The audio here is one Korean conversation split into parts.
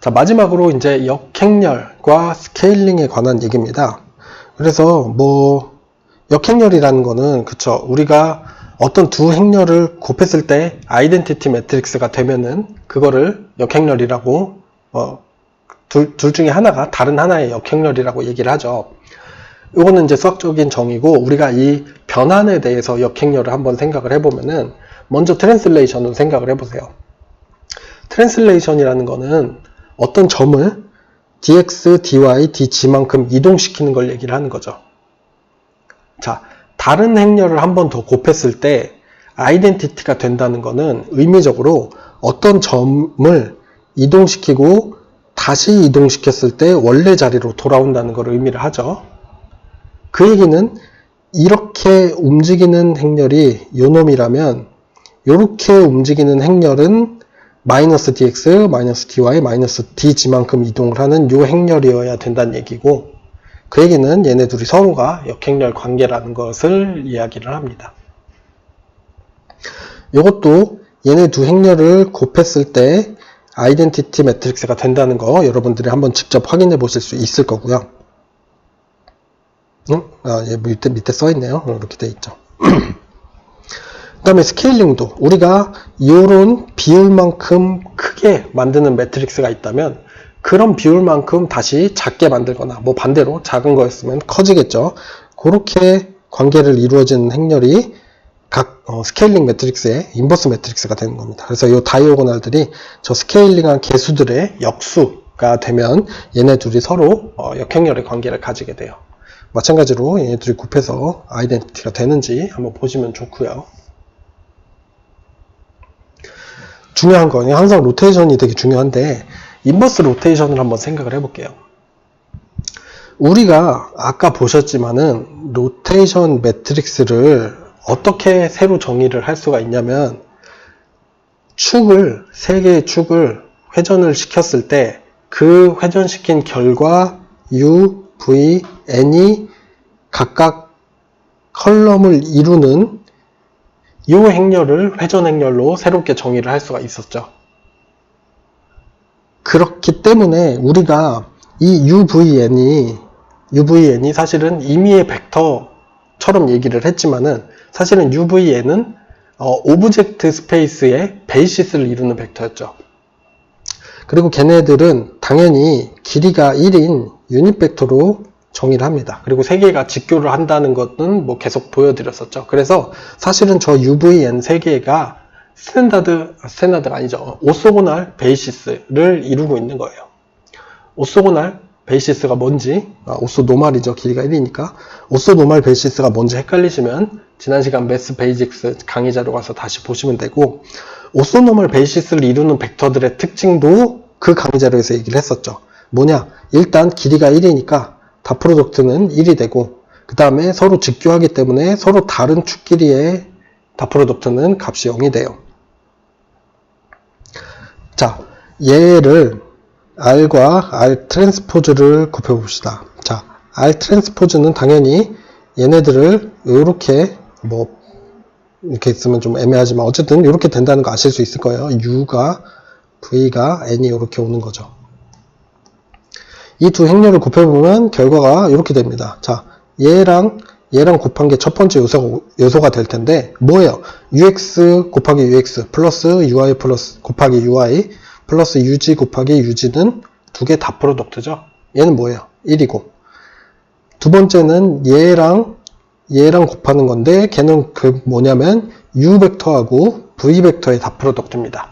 자, 마지막으로 이제 역행렬과 스케일링에 관한 얘기입니다. 그래서 뭐 역행렬이라는 거는 그쵸 우리가 어떤 두 행렬을 곱했을 때 아이덴티티 매트릭스가 되면은 그거를 역행렬이라고 어, 둘, 둘 중에 하나가 다른 하나의 역행렬이라고 얘기를 하죠. 이거는 이제 수학적인 정의고 우리가 이 변환에 대해서 역행렬을 한번 생각을 해보면은 먼저 트랜슬레이션으로 생각을 해보세요. 트랜슬레이션이라는 거는 어떤 점을 dx, dy, dg만큼 이동시키는 걸 얘기를 하는 거죠. 자, 다른 행렬을 한 번 더 곱했을 때 아이덴티티가 된다는 거는 의미적으로 어떤 점을 이동시키고 다시 이동시켰을 때 원래 자리로 돌아온다는 걸 의미를 하죠. 그 얘기는 이렇게 움직이는 행렬이 요놈이라면 이렇게 움직이는 행렬은 마이너스 dx, 마이너스 dy, 마이너스 dg만큼 이동을 하는 요 행렬이어야 된다는 얘기고 그 얘기는 얘네 둘이 서로가 역행렬 관계라는 것을 이야기를 합니다. 이것도 얘네 두 행렬을 곱했을 때 아이덴티티 매트릭스가 된다는 거 여러분들이 한번 직접 확인해 보실 수 있을 거고요. 응? 아, 얘 밑에, 밑에 써 있네요. 이렇게 돼 있죠. 그 다음에 스케일링도 우리가 이런 비율만큼 크게 만드는 매트릭스가 있다면 그런 비율만큼 다시 작게 만들거나 뭐 반대로 작은 거였으면 커지겠죠. 그렇게 관계를 이루어지는 행렬이 각 어, 스케일링 매트릭스의 인버스 매트릭스가 되는 겁니다. 그래서 이 다이오고날들이 저 스케일링한 개수들의 역수가 되면 얘네 둘이 서로 어, 역행렬의 관계를 가지게 돼요. 마찬가지로 얘네 둘이 곱해서 아이덴티티가 되는지 한번 보시면 좋고요. 중요한 건 항상 로테이션이 되게 중요한데 인버스 로테이션을 한번 생각을 해볼게요. 우리가 아까 보셨지만은 로테이션 매트릭스를 어떻게 새로 정의를 할 수가 있냐면 축을 세 개의 축을 회전을 시켰을 때 그 회전시킨 결과 U, V, N이 각각 컬럼을 이루는 이 행렬을 회전 행렬로 새롭게 정의를 할 수가 있었죠. 그렇기 때문에 우리가 이 UVN이 UVN이 사실은 임의의 벡터처럼 얘기를 했지만은 사실은 UVN은 어, 오브젝트 스페이스의 베이시스를 이루는 벡터였죠. 그리고 걔네들은 당연히 길이가 1인 유닛 벡터로 정의를 합니다. 그리고 세 개가 직교를 한다는 것은 뭐 계속 보여드렸었죠. 그래서 사실은 저 UVN 세 개가 스탠다드, 스탠다드가 아니죠. 오소고날 베이시스를 이루고 있는 거예요. 오소고날 베이시스가 뭔지, 아, 오소 노말이죠. 길이가 1이니까. 오소 노말 베이시스가 뭔지 헷갈리시면 지난 시간 매스 베이직스 강의 자료 가서 다시 보시면 되고, 오소 노멀 베이시스를 이루는 벡터들의 특징도 그 강의 자료에서 얘기를 했었죠. 뭐냐? 일단 길이가 1이니까 다 프로덕트는 1이 되고, 그 다음에 서로 직교하기 때문에 서로 다른 축 길이의 다 프로덕트는 값이 0이 돼요. 자, 얘를 R과 R 트랜스포즈를 곱해 봅시다. 자, R 트랜스포즈는 당연히 얘네들을 이렇게 뭐 이렇게 있으면 좀 애매하지만 어쨌든 이렇게 된다는 거 아실 수 있을 거예요. U가 V가 N이 이렇게 오는 거죠. 이 두 행렬을 곱해보면 결과가 이렇게 됩니다. 자, 얘랑 얘랑 곱한 게 첫 번째 요소, 요소가 될 텐데 뭐예요? ux 곱하기 ux 플러스 ui 플러스 곱하기 ui 플러스 ug 곱하기 ug는 두 개 다 프로덕트죠. 얘는 뭐예요? 1이고 두 번째는 얘랑 얘랑 곱하는 건데 걔는 그 뭐냐면 u 벡터하고 v 벡터의 다 프로덕트입니다.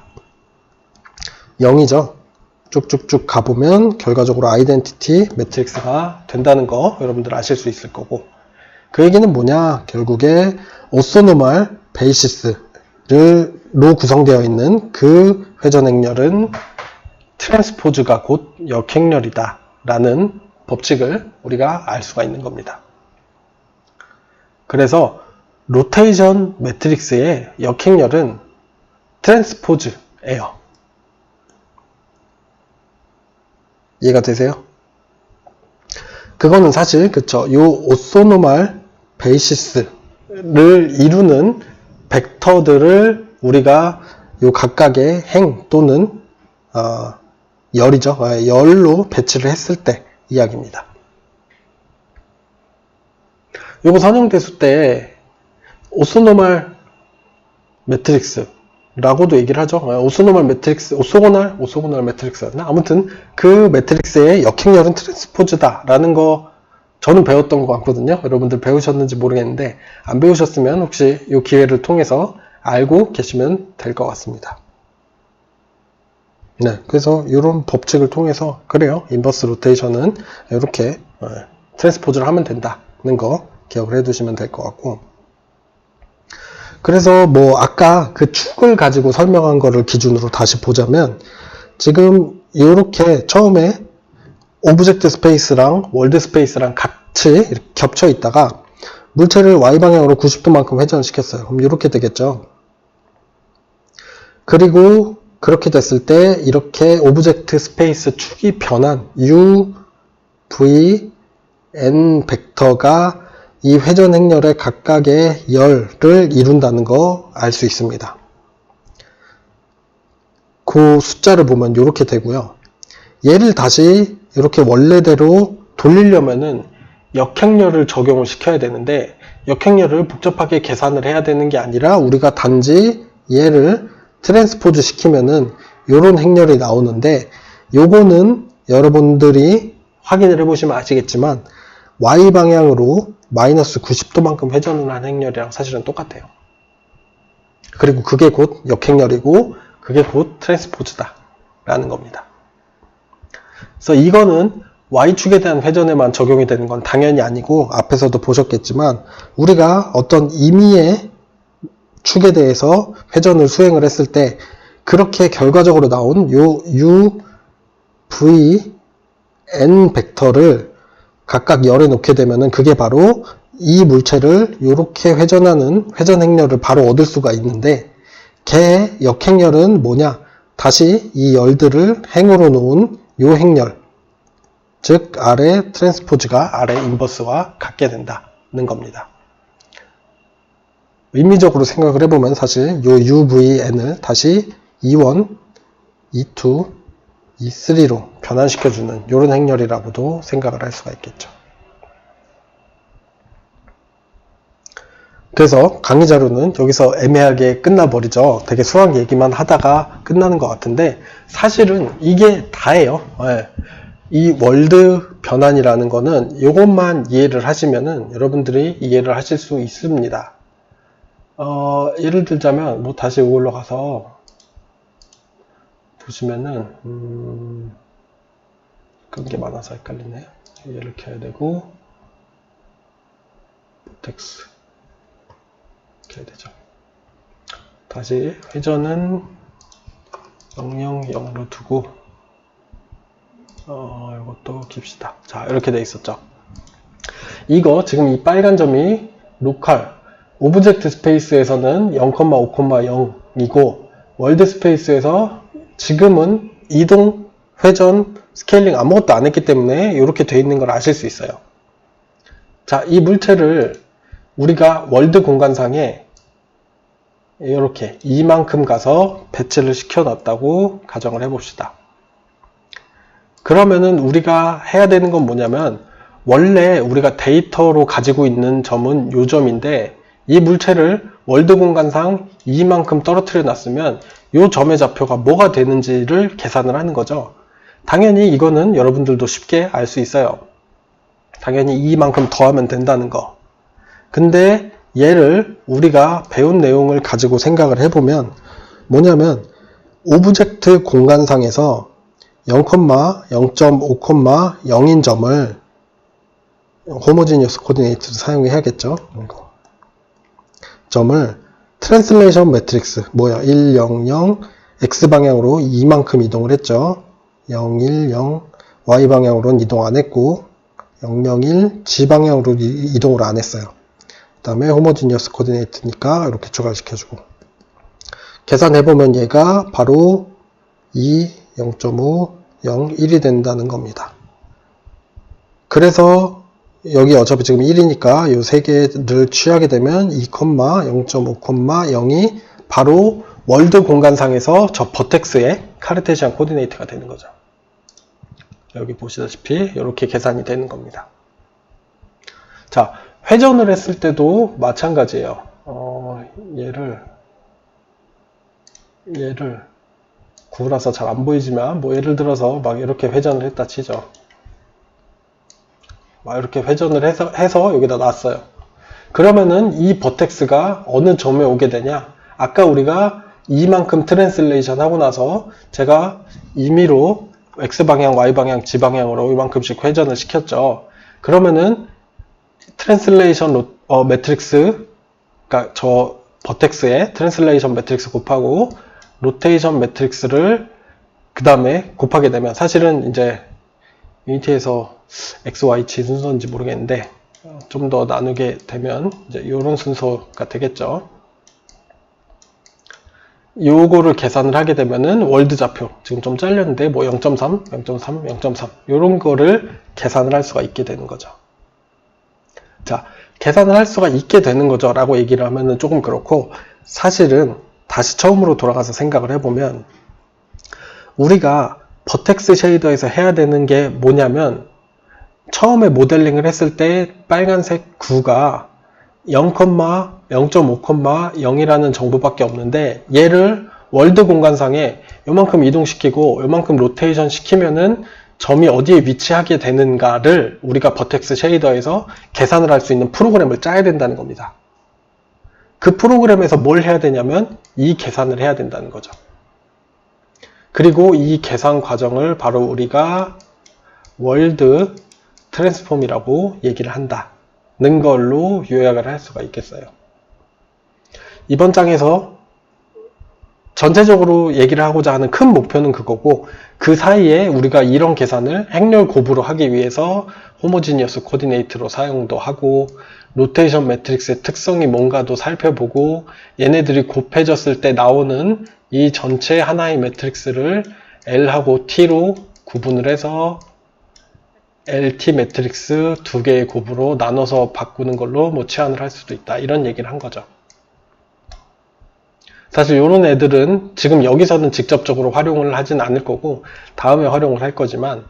0이죠. 쭉쭉쭉 가보면 결과적으로 아이덴티티 매트릭스가 된다는 거 여러분들 아실 수 있을 거고 그 얘기는 뭐냐? 결국에 오소노말 베이시스로 구성되어 있는 그 회전 행렬은 트랜스포즈가 곧 역행렬이다 라는 법칙을 우리가 알 수가 있는 겁니다. 그래서 로테이션 매트릭스의 역행렬은 트랜스포즈예요. 이해가 되세요? 그거는 사실 그쵸 요 오소노말 베이시스를 이루는 벡터들을 우리가 요 각각의 행 또는 어, 열이죠. 아, 열로 배치를 했을 때 이야기입니다. 요거 선형대수 때 오소노말 매트릭스 라고도 얘기를 하죠. 아, 오소노말 매트릭스, 오소고날, 오소고날 매트릭스였나? 아무튼 그 매트릭스의 역행열은 트랜스포즈다라는 거 저는 배웠던 것 같거든요. 여러분들 배우셨는지 모르겠는데 안 배우셨으면 혹시 이 기회를 통해서 알고 계시면 될 것 같습니다. 네, 그래서 이런 법칙을 통해서 그래요. 인버스 로테이션은 이렇게 어, 트랜스포즈를 하면 된다는 거 기억을 해두시면 될 것 같고 그래서 뭐 아까 그 축을 가지고 설명한 거를 기준으로 다시 보자면 지금 이렇게 처음에 오브젝트 스페이스랑 월드 스페이스랑 같이 겹쳐 있다가 물체를 y 방향으로 90도만큼 회전시켰어요. 그럼 이렇게 되겠죠. 그리고 그렇게 됐을 때 이렇게 오브젝트 스페이스 축이 변한 u, v, n 벡터가 이 회전 행렬의 각각의 열을 이룬다는 거 알 수 있습니다. 그 숫자를 보면 이렇게 되고요. 얘를 다시 이렇게 원래대로 돌리려면은 역행렬을 적용을 시켜야 되는데 역행렬을 복잡하게 계산을 해야 되는 게 아니라 우리가 단지 얘를 트랜스포즈 시키면은 요런 행렬이 나오는데 요거는 여러분들이 확인을 해보시면 아시겠지만 y 방향으로 마이너스 90도만큼 회전을 한 행렬이랑 사실은 똑같아요. 그리고 그게 곧 역행렬이고 그게 곧 트랜스포즈다 라는 겁니다. 그래서 이거는 Y축에 대한 회전에만 적용이 되는 건 당연히 아니고 앞에서도 보셨겠지만 우리가 어떤 임의의 축에 대해서 회전을 수행을 했을 때 그렇게 결과적으로 나온 요 U, V, N 벡터를 각각 열에 놓게 되면은 그게 바로 이 물체를 이렇게 회전하는 회전 행렬을 바로 얻을 수가 있는데 걔 역행렬은 뭐냐? 다시 이 열들을 행으로 놓은 요 행렬 즉 아래 트랜스포즈가 아래 인버스와 같게 된다는 겁니다. 의미적으로 생각을 해보면 사실 요 UVN을 다시 E1, E2, E3로 변환시켜주는 이런 행렬이라고도 생각을 할 수가 있겠죠. 그래서 강의 자료는 여기서 애매하게 끝나버리죠. 되게 수학 얘기만 하다가 끝나는 것 같은데 사실은 이게 다예요. 예. 이 월드 변환이라는 거는 이것만 이해를 하시면은 여러분들이 이해를 하실 수 있습니다. 어, 예를 들자면 뭐 다시 이걸로 가서 보시면은 음, 그런 게 많아서 헷갈리네요. 얘를 켜야 되고 텍스 켜야 되죠. 다시 회전은 000로 두고 어, 이것도 깁시다. 자, 이렇게 돼 있었죠. 이거 지금 이 빨간 점이 로컬 오브젝트 스페이스에서는 0,5,0이고 월드 스페이스에서 지금은 이동, 회전, 스케일링 아무것도 안 했기 때문에 이렇게 돼 있는 걸 아실 수 있어요. 자, 이 물체를 우리가 월드 공간상에 이렇게 이만큼 가서 배치를 시켜 놨다고 가정을 해 봅시다. 그러면은 우리가 해야 되는 건 뭐냐면 원래 우리가 데이터로 가지고 있는 점은 요 점인데 이 물체를 월드 공간상 이만큼 떨어뜨려 놨으면 요 점의 좌표가 뭐가 되는지를 계산을 하는 거죠. 당연히 이거는 여러분들도 쉽게 알 수 있어요. 당연히 이만큼 더하면 된다는 거. 근데 얘를 우리가 배운 내용을 가지고 생각을 해보면 뭐냐면 오브젝트 공간상에서 0,0.5,0인 점을 호모지니어스 코디네이트를 사용해야겠죠. 점을 트랜슬레이션 매트릭스 뭐야 1, 0, 0 x 방향으로 이만큼 이동을 했죠. 0, 1, 0 y 방향으로는 이동 안 했고 0, 0, 1 g 방향으로 이동을 안 했어요. 그 다음에 호모지니어스 코디네이트니까 이렇게 추가시켜주고 계산해보면 얘가 바로 2, 0.5, 0, 1이 된다는 겁니다. 그래서 여기 어차피 지금 1이니까 이 세 개를 취하게 되면 2, 0.5, 0이 바로 월드 공간상에서 저 버텍스의 카르테시안 코디네이트가 되는 거죠. 여기 보시다시피 이렇게 계산이 되는 겁니다. 자, 회전을 했을 때도 마찬가지예요. 어, 얘를 얘를 구라서 잘 안 보이지만 뭐 예를 들어서 막 이렇게 회전을 했다 치죠. 막 이렇게 회전을 해서 해서 여기다 놨어요. 그러면은 이 버텍스가 어느 점에 오게 되냐? 아까 우리가 이만큼 트랜슬레이션 하고 나서 제가 임의로 X방향, Y방향, G방향으로 이만큼씩 회전을 시켰죠. 그러면은 트랜슬레이션 로, 어, 매트릭스, 그러니까 저 버텍스에 트랜슬레이션 매트릭스 곱하고 로테이션 매트릭스를 그 다음에 곱하게 되면 사실은 이제 유니티에서 X, Y, G 순서인지 모르겠는데 좀 더 나누게 되면 이제 이런 순서가 되겠죠. 요거를 계산을 하게 되면은 월드 좌표 지금 좀 잘렸는데 뭐 0.3, 0.3, 0.3 이런 거를 계산을 할 수가 있게 되는 거죠. 자, 계산을 할 수가 있게 되는 거죠 라고 얘기를 하면은 조금 그렇고 사실은 다시 처음으로 돌아가서 생각을 해보면 우리가 버텍스 쉐이더에서 해야 되는 게 뭐냐면 처음에 모델링을 했을 때 빨간색 9가 0, 0.5,0이라는 정보밖에 없는데 얘를 월드 공간상에 요만큼 이동시키고 요만큼 로테이션 시키면은 점이 어디에 위치하게 되는가를 우리가 버텍스 쉐이더에서 계산을 할 수 있는 프로그램을 짜야 된다는 겁니다. 그 프로그램에서 뭘 해야 되냐면 이 계산을 해야 된다는 거죠. 그리고 이 계산 과정을 바로 우리가 월드 트랜스폼이라고 얘기를 한다는 걸로 요약을 할 수가 있겠어요. 이번 장에서 전체적으로 얘기를 하고자 하는 큰 목표는 그거고 그 사이에 우리가 이런 계산을 행렬 고부로 하기 위해서 호모지니어스 코디네이트로 사용도 하고 로테이션 매트릭스의 특성이 뭔가도 살펴보고 얘네들이 곱해졌을 때 나오는 이 전체 하나의 매트릭스를 L하고 T로 구분을 해서 LT 매트릭스 두 개의 곱으로 나눠서 바꾸는 걸로 뭐 치환을 할 수도 있다. 이런 얘기를 한 거죠. 사실 이런 애들은 지금 여기서는 직접적으로 활용을 하진 않을 거고 다음에 활용을 할 거지만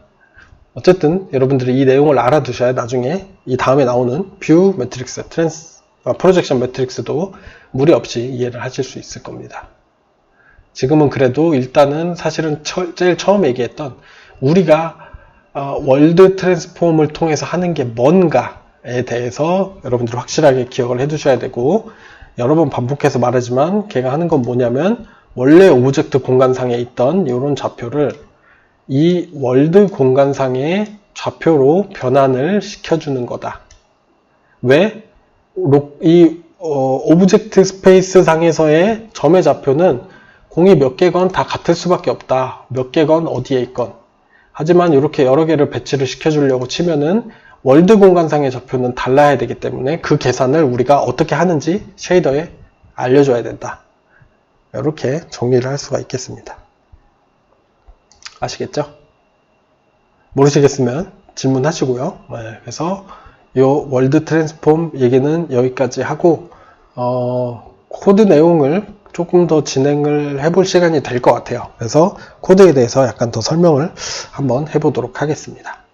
어쨌든 여러분들이 이 내용을 알아두셔야 나중에 이 다음에 나오는 뷰 매트릭스, 트랜스, 아, 프로젝션 매트릭스도 무리 없이 이해를 하실 수 있을 겁니다. 지금은 그래도 일단은 사실은 처, 제일 처음 얘기했던 우리가 어, 월드 트랜스폼을 통해서 하는 게 뭔가에 대해서 여러분들 확실하게 기억을 해 두셔야 되고 여러 번 반복해서 말하지만 걔가 하는 건 뭐냐면 원래 오브젝트 공간상에 있던 이런 좌표를 이 월드 공간상의 좌표로 변환을 시켜주는 거다. 왜? 이 어, 오브젝트 스페이스 상에서의 점의 좌표는 공이 몇 개건 다 같을 수밖에 없다. 몇 개건 어디에 있건. 하지만 이렇게 여러 개를 배치를 시켜주려고 치면은 월드 공간상의 좌표는 달라야 되기 때문에 그 계산을 우리가 어떻게 하는지 쉐이더에 알려줘야 된다. 이렇게 정리를 할 수가 있겠습니다. 아시겠죠? 모르시겠으면 질문하시고요. 네, 그래서 이 월드 트랜스폼 얘기는 여기까지 하고 어, 코드 내용을 조금 더 진행을 해볼 시간이 될 것 같아요. 그래서 코드에 대해서 약간 더 설명을 한번 해보도록 하겠습니다.